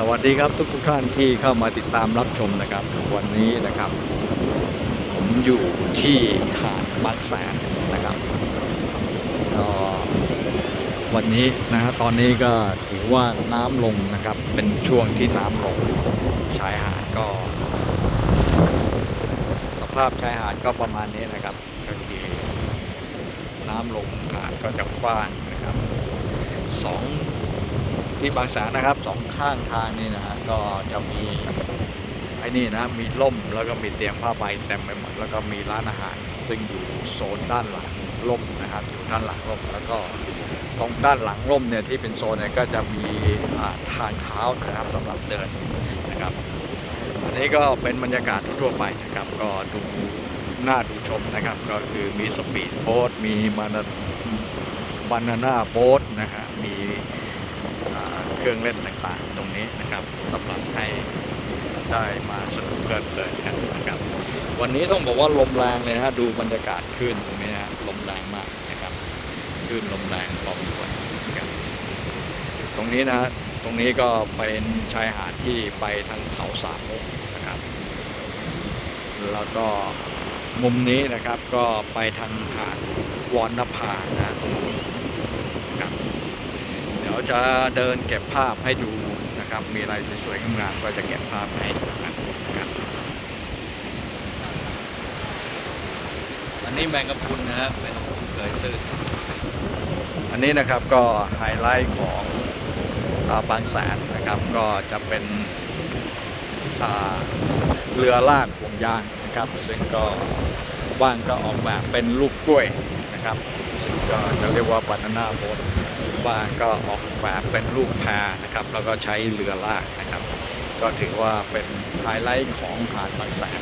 สวัสดีครับทุกทุกท่านที่เข้ามาติดตามรับชมนะครับ วันนี้นะครับ ผมอยู่ที่หาดบางแสนนะครับก็วันนี้นะฮะตอนนี้ก็ถือว่าน้ำลงนะครับ เป็นช่วงที่น้ำลงชายหาดก็ สภาพชายหาดก็ประมาณนี้นะครับก็คือน้ำลงหาดก็จะกว้างนะครับสอง ที่บางแสนนะครับสองข้างทางนี่นะฮะก็จะมีไอ้นี่นะมีร่มแล้วก็มีเตียงผ้าใบเต็มไปหมดแล้วก็มีร้านอาหาร ซึ่งอยู่โซนด้านหลังร่มนะครับอยู่ด้านหลังร่มแล้วก็ตรงด้านหลังร่มเนี่ยที่เป็นโซนเนี่ยก็จะมีทางเท้านะครับสำหรับเดินนะครับ อันนี้ก็เป็นบรรยากาศทั่วๆไปนะครับ ก็ดูน่าดูชมนะครับ ก็คือมีสปีดโบ๊ทมีมานาบานาน่าโบ๊ทนะฮะมี เครื่องเล่นต่างๆ ตรงนี้นะครับสำหรับให้ได้มาสนุกเพลิดเลินกันะครับ วันนี้ต้องบอกว่าลมแรงเลยนะฮะดูบรรยากาศคลื่นตรงนี้นะฮะลมแรงมากนะครับคลื่นลมแรงพอสมควรนะครับตรงนี้นะตรงนี้ก็เป็นชายหาดที่ไปทางเขาสามมุกนะครับแล้วก็มุมนี้นะครับก็ไปทางหาดวอนนภานะตรงนู้นนะ ยวจะเดินเก็บภาพให้ดูนะครับ มีอะไรสวยๆงามๆก็จะเก็บภาพให้ดูกันะครับอันนี้แมงกะพรุนนะครับเป็นเคยตื่นอันนี้นะครับก็ไฮไลท์ของอาบางแสนนะครับก็จะเป็นเรือลากห่วงยางนะครับ ซึ่งก็บ้านก็ออกแบบเป็นลูกกล้วย นะครับซึ่งก็จะเรียกว่าบานาน่าโบ๊ทบ้านก็ออกแบบเป็นรูปแพนะครับ แล้วก็ใช้เรือลากนะครับ ก็ถือว่าเป็นไฮไลท์ของหาดบางแสน